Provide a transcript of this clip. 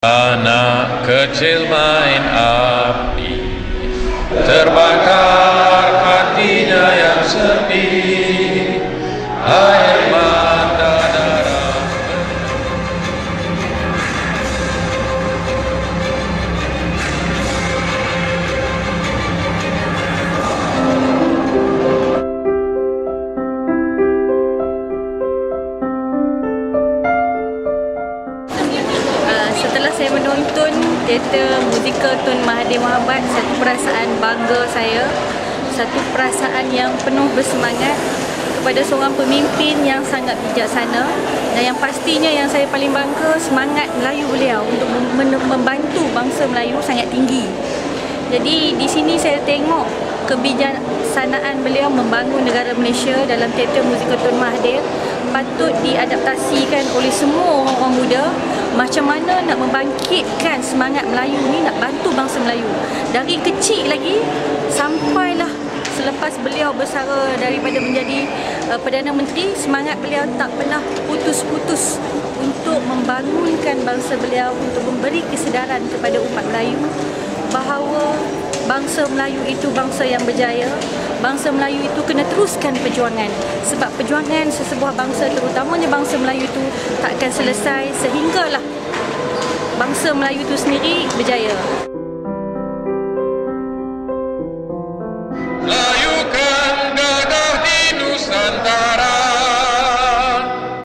Ana, că mine. mai saya menonton teater musikal Tun Mahathir Mohamad, satu perasaan bangga saya, satu perasaan yang penuh bersemangat kepada seorang pemimpin yang sangat bijaksana dan yang pastinya yang saya paling bangga semangat Melayu beliau untuk mem- membantu bangsa Melayu sangat tinggi. Jadi di sini saya tengok kebijaksanaan beliau membangun negara Malaysia dalam teater musikal Tun Mahathir patut diadaptasikan oleh semua orang muda. Macam mana nak membangkitkan semangat Melayu ni nak bantu bangsa Melayu? Dari kecil lagi sampailah selepas beliau bersara daripada menjadi uh, Perdana Menteri semangat beliau tak pernah putus-putus untuk membangunkan bangsa beliau untuk memberi kesedaran kepada umat Melayu bahawa bangsa Melayu itu bangsa yang berjaya bangsa Melayu itu kena teruskan perjuangan. Sebab perjuangan sesebuah bangsa terutamanya bangsa Melayu itu takkan selesai sehinggalah bangsa Melayu itu sendiri berjaya